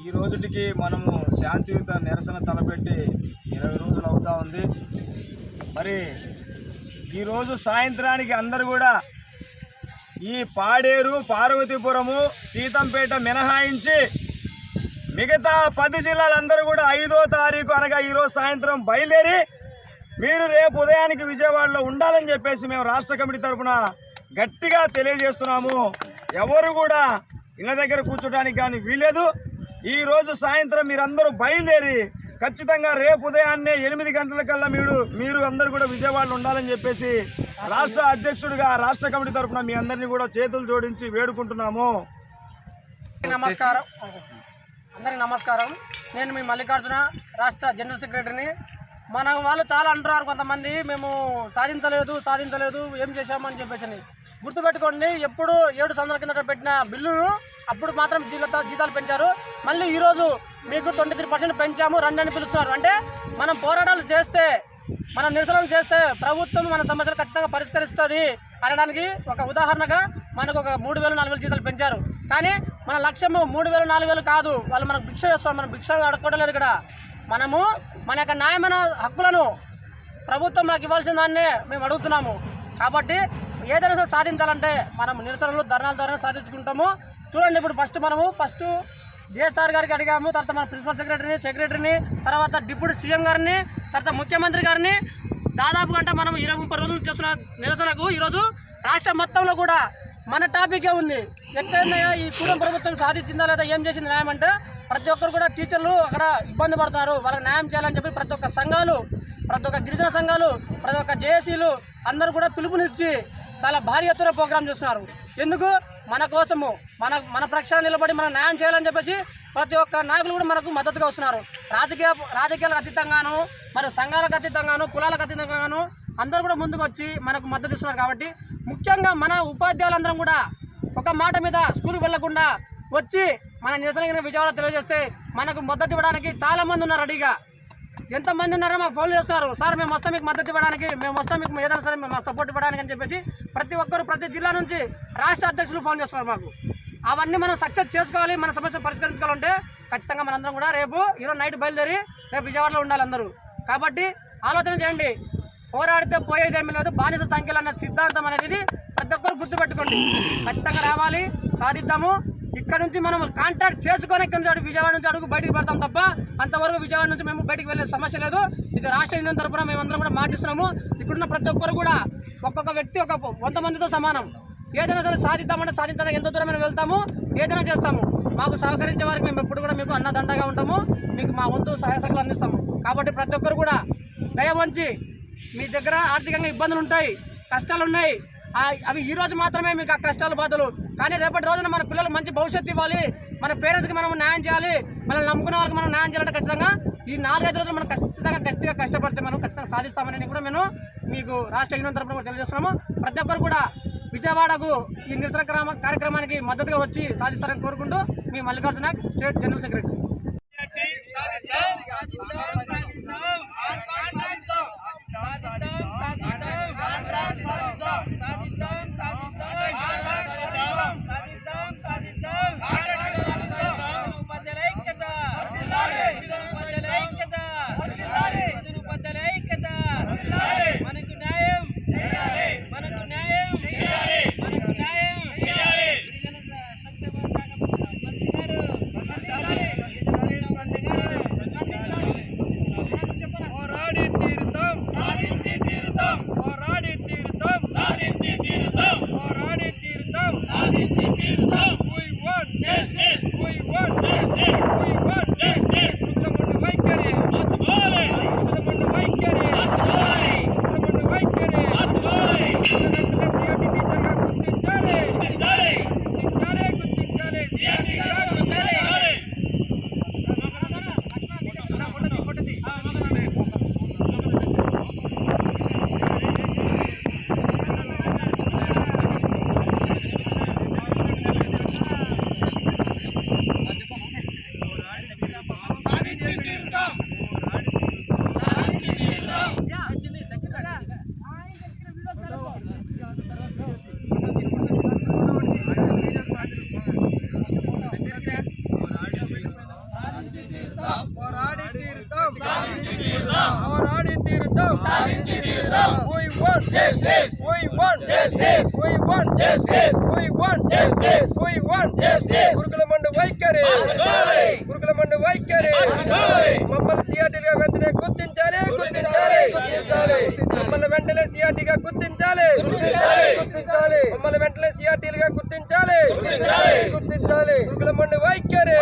ఈ రోజుటికి మనము శాంతియుత నిరసన తలపెట్టి ఇరవై రోజులు అవుతా ఉంది. మరి ఈరోజు సాయంత్రానికి అందరూ కూడా ఈ పాడేరు పార్వతీపురము సీతంపేట మినహాయించి మిగతా పది జిల్లాలందరూ కూడా ఐదో తారీఖు అనగా ఈరోజు సాయంత్రం బయలుదేరి మీరు రేపు ఉదయానికి విజయవాడలో ఉండాలని చెప్పేసి మేము రాష్ట్ర కమిటీ తరఫున గట్టిగా తెలియజేస్తున్నాము. ఎవరు కూడా ఇళ్ళ దగ్గర కూర్చోడానికి కానీ వీలేదు ఈరోజు సాయంత్రం మీరందరూ బయలుదేరి ఖచ్చితంగా రేపు ఉదయాన్నే ఎనిమిది గంటలకల్లా మీరు మీరు అందరూ కూడా విజయవాడలో ఉండాలని చెప్పేసి రాష్ట్ర అధ్యక్షుడిగా రాష్ట్ర కమిటీ తరఫున మీ అందరినీ కూడా చేతులు జోడించి వేడుకుంటున్నాము. నమస్కారం. అందరికి నమస్కారం. నేను మీ మల్లికార్జున రాష్ట్ర జనరల్ సెక్రటరీని. మన వాళ్ళు చాలా అంటున్నారు కొంతమంది మేము సాధించలేదు సాధించలేదు ఏం చేశామని చెప్పేసి అని. గుర్తుపెట్టుకోండి ఎప్పుడు ఏడు సంవత్సరాల కిందట పెట్టిన బిల్లును అప్పుడు మాత్రం జీతాలు జీతాలు పెంచారు. మళ్ళీ ఈరోజు మీకు ట్వంటీ త్రీ పర్సెంట్ పెంచాము. రండి అని పిలుస్తున్నారు. అంటే మనం పోరాటాలు చేస్తే మనం నిరసనలు చేస్తే ప్రభుత్వం మన సమస్యలు ఖచ్చితంగా పరిష్కరిస్తుంది అనడానికి ఒక ఉదాహరణగా మనకు ఒక మూడు వేలు నాలుగు వేలు జీతాలు పెంచారు. కానీ మన లక్ష్యము మూడు వేలు నాలుగు వేలు కాదు. వాళ్ళు మనకు భిక్ష చేస్తారు మనం భిక్ష అడగడం లేదు ఇక్కడ. మనము మన యొక్క న్యాయమైన హక్కులను ప్రభుత్వం మాకు ఇవ్వాల్సిన దాన్నే మేము అడుగుతున్నాము. కాబట్టి ఏదైనా సాధించాలంటే మనం నిరసనలు ధర్నాల ద్వారా సాధించుకుంటాము. చూడండి ఇప్పుడు ఫస్ట్ మనము ఫస్ట్ జేఎస్ఆర్ గారికి అడిగాము తర్వాత మన ప్రిన్సిపల్ సెక్రటరీని సెక్రటరీని తర్వాత డిప్యూటీ సీఎం గారిని తర్వాత ముఖ్యమంత్రి గారిని. దాదాపు అంటే మనం ఇరవై ముప్పై రోజులు చేస్తున్న నిరసనకు ఈరోజు రాష్ట్ర మొత్తంలో కూడా మన టాపికే ఉంది. ఎక్కడైనా ఈ పూర్వం ప్రభుత్వం సాధించిందా లేదా ఏం చేసింది న్యాయం అంటే ప్రతి ఒక్కరు కూడా టీచర్లు అక్కడ ఇబ్బంది పడుతున్నారు. వాళ్ళకి న్యాయం చేయాలని చెప్పి ప్రతి ఒక్క సంఘాలు ప్రతి ఒక్క గిరిజన సంఘాలు ప్రతి ఒక్క జేఏసీలు అందరూ కూడా పిలుపునిచ్చి చాలా భారీ ఎత్తున ప్రోగ్రాం చేస్తున్నారు. ఎందుకు? మన కోసము. మన మన ప్రక్షాళన నిలబడి మనం న్యాయం చేయాలని చెప్పేసి ప్రతి ఒక్క నాయకులు కూడా మనకు మద్దతుగా వస్తున్నారు. రాజకీయ రాజకీయాలకు అతీతంగాను మరి సంఘాలకు అతీతంగాను కులాలకు అతీతంగాను అందరూ కూడా ముందుకు వచ్చి మనకు మద్దతు ఇస్తున్నారు కాబట్టి ముఖ్యంగా మన ఉపాధ్యాయులందరం కూడా ఒక మాట మీద స్కూల్కి వెళ్ళకుండా వచ్చి మన నిరసన విజయవాడ తెలియజేస్తే మనకు మద్దతు ఇవ్వడానికి చాలామంది ఉన్నారు రెడీగా. ఎంతమంది ఉన్నారో మాకు ఫోన్ చేస్తున్నారు సార్ మేము వస్తాం మీకు మద్దతు ఇవ్వడానికి మేము వస్తాం మీకు ఏదైనా సరే మేము సపోర్ట్ ఇవ్వడానికి అని చెప్పేసి ప్రతి ఒక్కరు ప్రతి జిల్లా నుంచి రాష్ట్ర అధ్యక్షులు ఫోన్ చేస్తున్నారు మాకు. అవన్నీ మనం సక్సెస్ చేసుకోవాలి మన సమస్య పరిష్కరించుకోవాలంటే ఖచ్చితంగా మనందరం కూడా రేపు ఈరోజు నైట్ బయలుదేరి రేపు విజయవాడలో ఉండాలి అందరూ. కాబట్టి ఆలోచన చేయండి. పోరాడితే పోయేదేమీ లేదు. బానిస సంఖ్యలు అన్న సిద్ధాంతం అనేది ప్రతి ఒక్కరు గుర్తుపెట్టుకోండి. ఖచ్చితంగా రావాలి సాధిద్దాము. ఇక్కడ నుంచి మనం కాంట్రాక్ట్ చేసుకొని ఇక్కడ నుంచి అడుగు? విజయవాడ నుంచి అడుగు బయటికి పెడతాం తప్ప అంతవరకు విజయవాడ నుంచి మేము బయటికి వెళ్ళే సమస్య లేదు. ఇది రాష్ట్ర యూనియన్ తరపున మేమందరం కూడా మాటిస్తున్నాము. ఇక్కడున్న ప్రతి ఒక్కరు కూడా ఒక్కొక్క వ్యక్తి ఒక వంద మందితో సమానం. ఏదైనా సరే సాధిద్దామంటే సాధించడానికి ఎంత దూరమైన వెళ్తాము. ఏదైనా చేస్తాము. మాకు సహకరించే వారికి మేము ఎప్పుడు కూడా మీకు అన్నదండగా ఉంటాము. మీకు మా వంతు సహాయ సహకారాలు అందిస్తాము. కాబట్టి ప్రతి ఒక్కరు కూడా దయ వంచి మీ దగ్గర ఆర్థికంగా ఇబ్బందులు ఉంటాయి కష్టాలు ఉన్నాయి అవి ఈ రోజు మాత్రమే మీకు ఆ కష్టాలు బాధలు. కానీ రేపటి రోజున మన పిల్లలు మంచి భవిష్యత్తు ఇవ్వాలి. మన పేరెంట్స్కి మనం న్యాయం చేయాలి. మనల్ని నమ్ముకున్న వాళ్ళకి మనం న్యాయం చేయాలంటే ఖచ్చితంగా ఈ నాలుగైదు రోజులు మనం ఖచ్చితంగా కష్టంగా కష్టపడితే మనం ఖచ్చితంగా సాధిస్తామని కూడా మేము మీకు రాష్ట్ర యూనియన్ తరపున కూడా తెలియజేస్తున్నాము. ప్రతి ఒక్కరు కూడా విజయవాడకు ఈ నిరసన కార్యక్రమానికి మద్దతుగా వచ్చి సాధిస్తారని కోరుకుంటూ మీ మల్లికార్జున స్టేట్ జనరల్ సెక్రటరీ మనకు న్యాయం మనకు న్యాయం మనకు న్యాయం గిరిజన సంక్షేమ శాఖ మంత్రి గారు గిరిజన మంత్రి గారు పోరాడి తీరుతాం సాధించి తీరుతాం పోరాడి తీరుతాం సాధించి తీరుతాం పోరాడి తీరుతాం సాధించి తీరుతాం we want justice we want justice we want justice ముఖ్యమంత్రి వైఖరి ఆత్మాలే ముఖ్యమంత్రి వైఖరి ఆత్మాలే ముఖ్యమంత్రి వైఖరి ఆత్మాలే వెంటనే సిఆర్టీ టీచర్గా గుర్తించాలి గుర్తించాలి గుర్తించాలి గుర్తించాలి సిఆర్టీ గా గుర్తించాలి ఫోటో ఫోటో పోరాడి తీరుతాం పోరాడి తీరుతాం We want justice. We want justice. We want justice. We want justice. We want justice. గురుకుల మండు వైఖరి గురుకుల మండు వైఖరి మమ్మల్ని సిఆర్టీగా వెంటనే గుర్తించాలి గుర్తించాలి గుర్తించాలి మమ్మల్ని వెంటనే సిఆర్టీగా గుర్తించాలి గుర్తించాలి గుర్తించాలి మమ్మల్ని వెంటనే సిఆర్టీలుగా గుర్తించాలి గుర్తించాలి గుర్తించాలి గురుకుల మండు వైఖరి